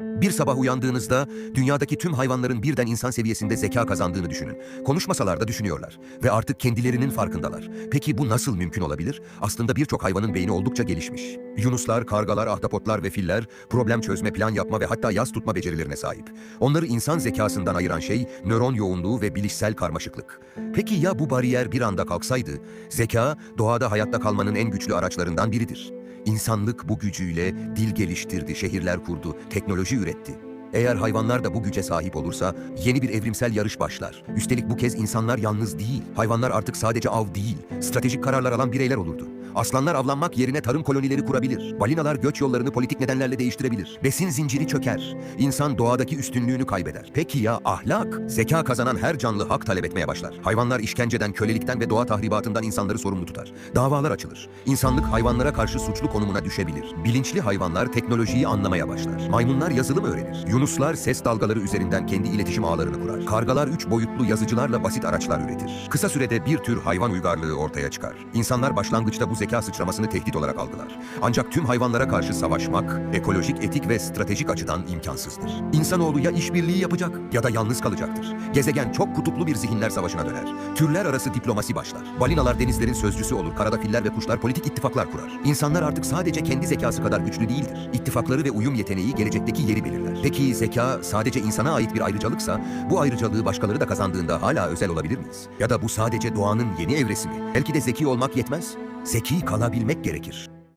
Bir sabah uyandığınızda dünyadaki tüm hayvanların birden insan seviyesinde zeka kazandığını düşünün. Konuşmasalar da düşünüyorlar ve artık kendilerinin farkındalar. Peki bu nasıl mümkün olabilir? Aslında birçok hayvanın beyni oldukça gelişmiş. Yunuslar, kargalar, ahtapotlar ve filler problem çözme, plan yapma ve hatta yaz tutma becerilerine sahip. Onları insan zekasından ayıran şey nöron yoğunluğu ve bilişsel karmaşıklık. Peki ya bu bariyer bir anda kalksaydı? Zeka doğada hayatta kalmanın en güçlü araçlarından biridir. İnsanlık bu gücüyle dil geliştirdi, şehirler kurdu, teknoloji üretti. Eğer hayvanlar da bu güce sahip olursa yeni bir evrimsel yarış başlar. Üstelik bu kez insanlar yalnız değil. Hayvanlar artık sadece av değil, stratejik kararlar alan bireyler olurdu. Aslanlar avlanmak yerine tarım kolonileri kurabilir. Balinalar göç yollarını politik nedenlerle değiştirebilir. Besin zinciri çöker. İnsan doğadaki üstünlüğünü kaybeder. Peki ya ahlak? Zeka kazanan her canlı hak talep etmeye başlar. Hayvanlar işkenceden, kölelikten ve doğa tahribatından insanları sorumlu tutar. Davalar açılır. İnsanlık hayvanlara karşı suçlu konumuna düşebilir. Bilinçli hayvanlar teknolojiyi anlamaya başlar. Maymunlar yazılım öğrenir. Yunuslar ses dalgaları üzerinden kendi iletişim ağlarını kurar. Kargalar üç boyutlu yazıcılarla basit araçlar üretir. Kısa sürede bir tür hayvan uygarlığı ortaya çıkar. İnsanlar başlangıçta bu zeka sıçramasını tehdit olarak algılar. Ancak tüm hayvanlara karşı savaşmak ekolojik, etik ve stratejik açıdan imkansızdır. İnsanoğlu ya işbirliği yapacak ya da yalnız kalacaktır. Gezegen çok kutuplu bir zihinler savaşına döner. Türler arası diplomasi başlar. Balinalar denizlerin sözcüsü olur. Karada filler ve kuşlar politik ittifaklar kurar. İnsanlar artık sadece kendi zekası kadar güçlü değildir. İttifakları ve uyum yeteneği gelecekteki yeri belirler. Peki zeka sadece insana ait bir ayrıcalıksa bu ayrıcalığı başkaları da kazandığında hala özel olabilir miyiz? Ya da bu sadece doğanın yeni evresi mi? Belki de zeki olmak yetmez. Zeki kalabilmek gerekir.